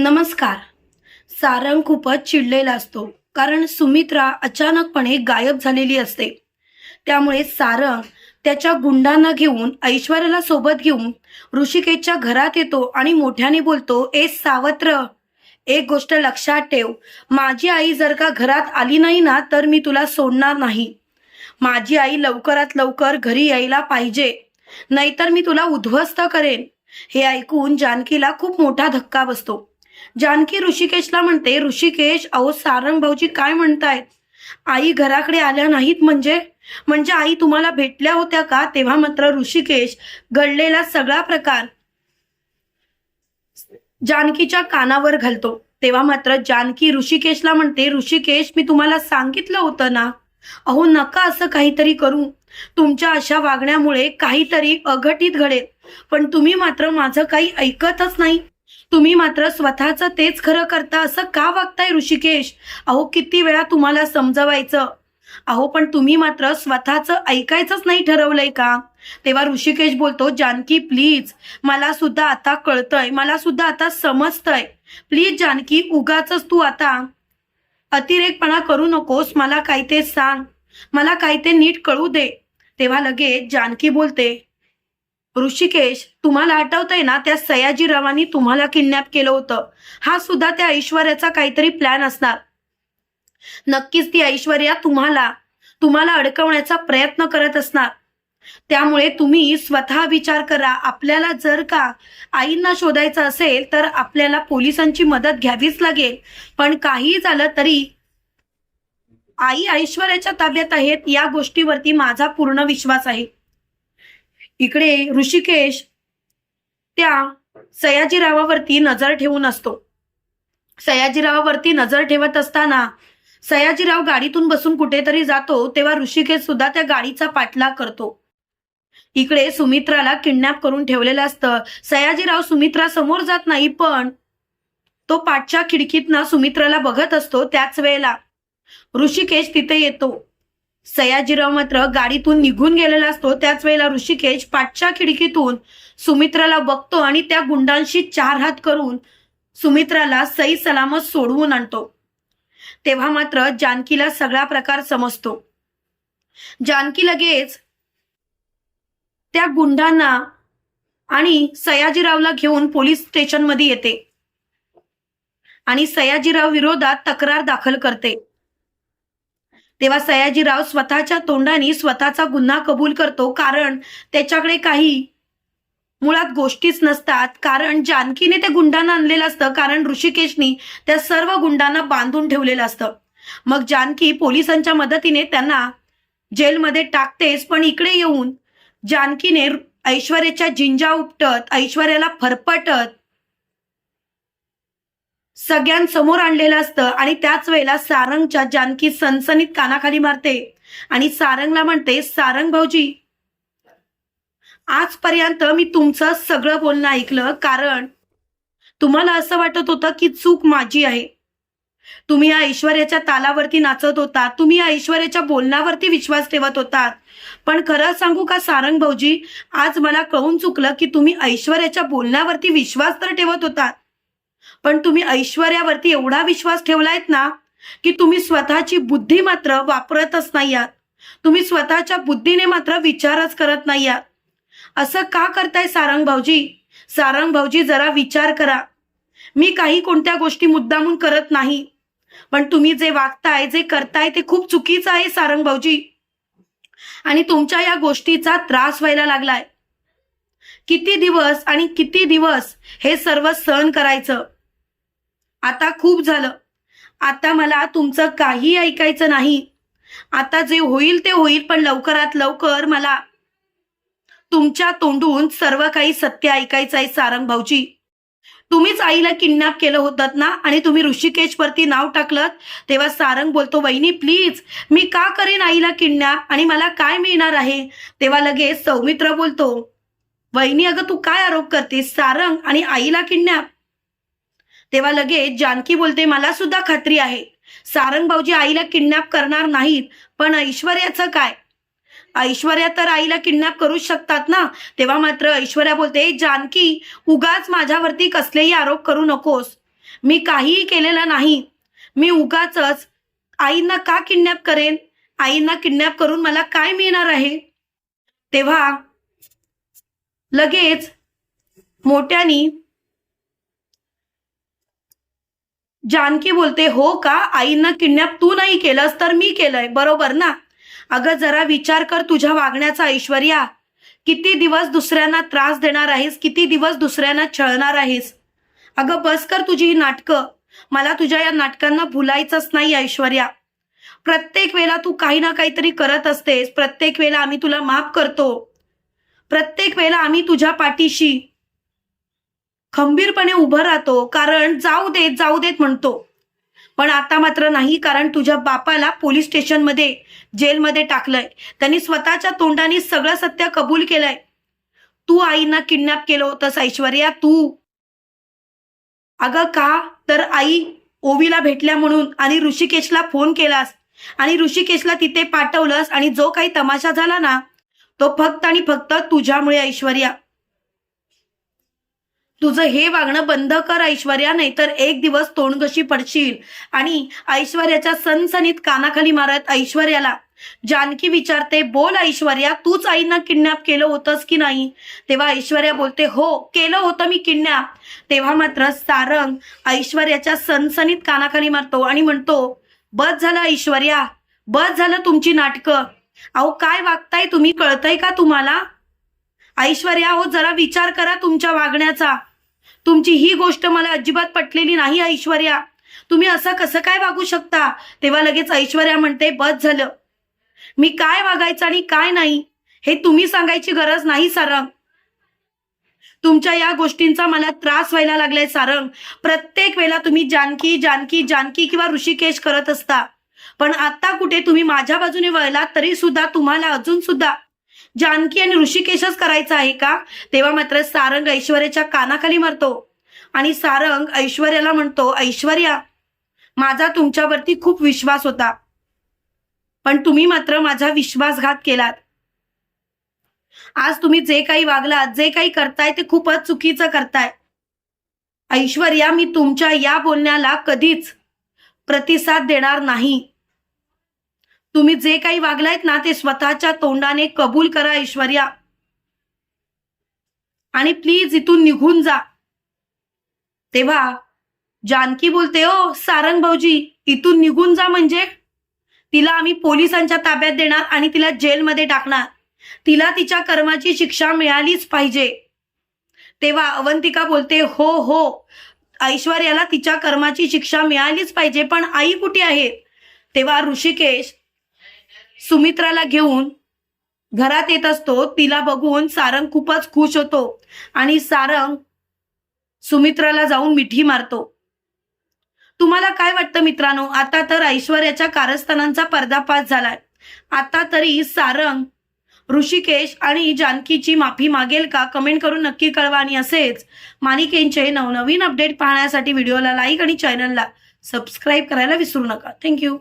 नमस्कार. सारंग खूपच चिडलेला असतो कारण सुमित्रा अचानकपणे गायब झालेली असते. त्यामुळे सारंग त्याच्या गुंडांना घेऊन ऐश्वर्याला सोबत घेऊन ऋषिकेशच्या घरात येतो आणि मोठ्याने बोलतो ए सावत्र एक गोष्ट लक्षात ठेव. माझी आई जर का घरात आली नाही ना तर मी तुला सोडणार नाही. माझी आई लवकरात लवकर घरी यायला पाहिजे. नाहीतर मी तुला उद्ध्वस्त करेन. हे ऐकून जानकीला खूप मोठा धक्का बसतो. जानकी ऋषिकेशला म्हणते ऋषिकेश अहो सारंग भाऊजी काय म्हणतायत? आई घराकडे आल्या नाहीत म्हणजे? म्हणजे आई तुम्हाला भेटल्या होत्या का? तेव्हा मात्र ऋषिकेश घडलेला सगळा प्रकार. जानकीच्या कानावर घालतो. तेव्हा मात्र जानकी ऋषिकेशला म्हणते ऋषिकेश मी तुम्हाला सांगितलं होतं ना? अहो नका असं काहीतरी करू. तुमच्या अशा वागण्यामुळे काहीतरी अघटित घडेल. पण तुम्ही मात्र माझं काही ऐकतच नाही. तुम्ही मात्र स्वतःचं तेच खरं करता असं का वागताय ऋषिकेश? अहो किती वेळा तुम्हाला समजवायचं. अहो पण तुम्ही मात्र स्वतःचं ऐकायचंच नाही ठरवलंय का? तेव्हा ऋषिकेश बोलतो जानकी प्लीज मला सुद्धा आता कळतंय मला सुद्धा आता समजतंय. प्लीज जानकी उगाच तू आता अतिरेकपणा करू नकोस मला काय ते सांग. मला काय ते नीट कळू दे. तेव्हा लगेच जानकी बोलते ऋषिकेश तुम्हाला आठवतंय ना त्या सयाजीरावांनी तुम्हाला किडनॅप केलं होतं. हा सुद्धा त्या ऐश्वर्याचा काहीतरी प्लॅन असणार. नक्कीच ती ऐश्वर्या तुम्हाला तुम्हाला अडकवण्याचा प्रयत्न करत असणार. त्यामुळे तुम्ही स्वतः विचार करा आपल्याला जर का आईंना शोधायचं असेल तर आपल्याला पोलिसांची मदत घ्यावीच लागेल. पण काही झालं तरी आई ऐश्वर्याच्या ताब्यात आहेत या गोष्टीवरती माझा पूर्ण विश्वास आहे. इकडे ऋषिकेश त्या सयाजीरावावरती नजर ठेवून असतो. सयाजीरावावरती नजर ठेवत असताना सयाजीराव गाडीतून बसून कुठेतरी जातो तेव्हा ऋषिकेश सुद्धा त्या गाडीचा पाठलाग करतो. इकडे सुमित्राला किडनॅप करून ठेवलेलं असतं. सयाजीराव सुमित्रा समोर जात नाही पण तो पाठच्या खिडकीतनं सुमित्राला बघत असतो त्याच वेळेला. ऋषिकेश तिथे येतो. सयाजीराव मात्र गाडीतून निघून गेलेला असतो. त्याच वेळेला ऋषिकेश पाठच्या खिडकीतून सुमित्राला बघतो आणि त्या गुंडांशी चार हात करून सुमित्राला सई सलामत सोडवून आणतो. तेव्हा मात्र जानकीला सगळा प्रकार समजतो. जानकी लगेच त्या गुंडांना आणि सयाजीरावला घेऊन पोलीस स्टेशनमध्ये येते आणि सयाजीराव विरोधात तक्रार दाखल करते. तेव्हा सयाजीराव स्वतःच्या तोंडाने स्वतःचा गुन्हा कबूल करतो. कारण त्याच्याकडे काही मुळात गोष्टीच नसतात. कारण जानकीने ते गुंडांना आणलेलं असतं. कारण ऋषिकेशनी त्या सर्व गुंडांना बांधून ठेवलेलं असतं. मग जानकी पोलिसांच्या मदतीने त्यांना जेलमध्ये टाकतेच. पण इकडे येऊन जानकीने ऐश्वर्याच्या जिंजा उपटत ऐश्वर्याला फरफटत सगळ्यांसमोर आणलेलं असतं आणि त्याच वेळेला सारंगच्या जानकी सनसनीत कानाखाली मारते आणि सारंगला म्हणते सारंग भाऊजी आजपर्यंत मी तुमचं सगळं बोलणं ऐकलं कारण तुम्हाला असं वाटत होतं की चूक माझी आहे. तुम्ही या ऐश्वर्याच्या तालावरती नाचत होता तुम्ही या ऐश्वर्याच्या बोलण्यावरती विश्वास ठेवत होता. पण खरं सांगू का सारंग भाऊजी आज मला कळून चुकलं की तुम्ही ऐश्वर्याच्या बोलण्यावरती विश्वास तर ठेवत होता. पण तुम्ही ऐश्वर्यावरती एवढा विश्वास ठेवलायत ना की तुम्ही स्वतःची बुद्धी मात्र वापरतच नाही आहात तुम्ही स्वतःच्या बुद्धीने मात्र विचारच करत नाही आहात असं का करताय सारंग भाऊजी? सारंग भाऊजी जरा विचार करा. मी काही कोणत्या गोष्टी मुद्दामून करत नाही. पण तुम्ही जे वागताय जे करताय ते खूप चुकीचं आहे सारंग भाऊजी. आणि तुमच्या या गोष्टीचा त्रास व्हायला लागलाय. किती दिवस आणि किती दिवस हे सर्व सहन करायचं? आता खूप झालं. आता मला तुमचं काही ऐकायचं नाही. आता जे होईल ते होईल पण लवकरात लवकर मला तुमच्या तोंडून सर्व काही सत्य ऐकायचं आहे सारंग भाऊजी. तुम्हीच आईला किडनॅप केलं होतात ना आणि तुम्ही ऋषिकेशवरती नाव टाकलं तेव्हा सारंग बोलतो वहिनी प्लीज मी का करेन आईला किडनॅप आणि मला काय मिळणार आहे? तेव्हा लगेच सौमित्र बोलतो वहिनी अगं तू काय आरोप करतेस? सारंग आणि आईला किडनॅप तेव्हा लगेच जानकी बोलते मला सुद्धा खात्री आहे. सारंग भाऊजी आईला किडनॅप करणार नाहीत पण ऐश्वर्याचं काय? ऐश्वर्या तर आईला किडनॅप करू शकतात ना? तेव्हा मात्र ऐश्वर्या बोलते जानकी उगाच माझ्यावरती कसलेही आरोप करू नकोस. मी काहीही केलेलं नाही. मी उगाच आईंना का किडनॅप करेन? आईंना किडनॅप करून मला काय मिळणार आहे? तेव्हा लगेच मोठ्यानी जानकी बोलते हो का? आईनं किडनॅप तू नाही केलंस तर मी केलंय. बरोबर ना? अगं जरा विचार कर तुझ्या वागण्याचा ऐश्वर्या. किती दिवस दुसऱ्यांना त्रास देणार आहेस? किती दिवस दुसऱ्यांना छळणार आहेस? अगं बस कर तुझी ही नाटकं. मला तुझ्या या नाटकांना भुलायचंच नाही ऐश्वर्या. प्रत्येक वेळेला तू काही ना काहीतरी करत असतेस. प्रत्येक वेळेला आम्ही तुला माफ करतो. प्रत्येक वेळेला आम्ही तुझ्या पाठीशी खंबीरपणे उभं राहतो कारण जाऊ देत जाऊ देत म्हणतो. पण आता मात्र नाही कारण तुझ्या बापाला पोलीस स्टेशनमध्ये जेलमध्ये टाकलंय. त्यांनी स्वतःच्या तोंडाने सगळं सत्य कबूल केलंय. तू आईना किडनॅप केलं होतंस ऐश्वर्या तू. अगं का? तर आई ओवीला भेटल्या म्हणून आणि ऋषिकेशला फोन केलास. आणि ऋषिकेशला तिथे पाठवलंस आणि जो काही तमाशा झाला ना तो फक्त आणि फक्त तुझ्यामुळे ऐश्वर्या. तुझं हे वागणं बंद कर ऐश्वर्या नाहीतर एक दिवस तोंडगशी पडशील. आणि ऐश्वर्याच्या सनसनीत कानाखाली मारत ऐश्वर्याला जानकी विचारते बोल ऐश्वर्या तूच आईना किडनॅप केलं होतंस की नाही? तेव्हा ऐश्वर्या बोलते हो केलं होतं मी किडनॅप. तेव्हा मात्र सारंग ऐश्वर्याच्या सनसनीत कानाखाली मारतो आणि म्हणतो बस झालं ऐश्वर्या बस झालं तुमची नाटकं. अहो काय वागताय तुम्ही कळतंय का तुम्हाला? ऐश्वर्या हो जरा विचार करा तुमच्या वागण्याचा. तुमची ही गोष्ट मला अजिबात पटलेली नाही ऐश्वर्या. तुम्ही असं कसं काय वागू शकता? तेव्हा लगेच ऐश्वर्या म्हणते बस झालं. मी काय वागायचं आणि काय नाही हे तुम्ही सांगायची गरज नाही सारंग. तुमच्या या गोष्टींचा मला त्रास व्हायला लागलाय सारंग. प्रत्येक वेळेला तुम्ही जानकी जानकी जानकी किंवा ऋषिकेश करत असता. पण आता कुठे तुम्ही माझ्या बाजूने वळलात तरी सुद्धा तुम्हाला अजून सुद्धा जानकी आणि ऋषिकेशच करायचं आहे का? तेव्हा मात्र सारंग ऐश्वर्याच्या कानाखाली मरतो. आणि सारंग ऐश्वर्याला म्हणतो ऐश्वर्या माझा तुमच्यावरती खूप विश्वास होता. पण तुम्ही मात्र माझा विश्वासघात केलात. आज तुम्ही जे काही वागलात जे काही करताय ते खूपच चुकीचं करताय. ऐश्वर्या मी तुमच्या या बोलण्याला कधीच प्रतिसाद देणार नाही. तुम्ही जे काही वागलायत ना ते स्वतःच्या तोंडाने कबूल करा ऐश्वर्या. आणि प्लीज इथून निघून जा. तेव्हा जानकी बोलते ओ सारंग भाऊजी इथून निघून जा म्हणजे? तिला आम्ही पोलिसांच्या ताब्यात देणार आणि तिला जेलमध्ये टाकणार. तिला तिच्या कर्माची शिक्षा मिळालीच पाहिजे. तेव्हा अवंतिका बोलते हो हो ऐश्वर्याला तिच्या कर्माची शिक्षा मिळालीच पाहिजे पण आई कुठे आहे? तेव्हा ऋषिकेश सुमित्राला घेऊन घरात येत असतो. तिला बघून सारंग खूपच खुश होतो आणि सारंग सुमित्राला जाऊन मिठी मारतो. तुम्हाला काय वाटतं मित्रांनो? आता तर ऐश्वर्याच्या कारस्थानांचा पर्दाफाश झालाय. आता तरी सारंग ऋषिकेश आणि जानकीची माफी मागेल का? कमेंट करून नक्की कळवा आणि असेच मालिकेंचे नवनवीन अपडेट पाहण्यासाठी व्हिडिओला लाईक आणि चॅनलला सबस्क्राईब करायला विसरू नका. थँक्यू.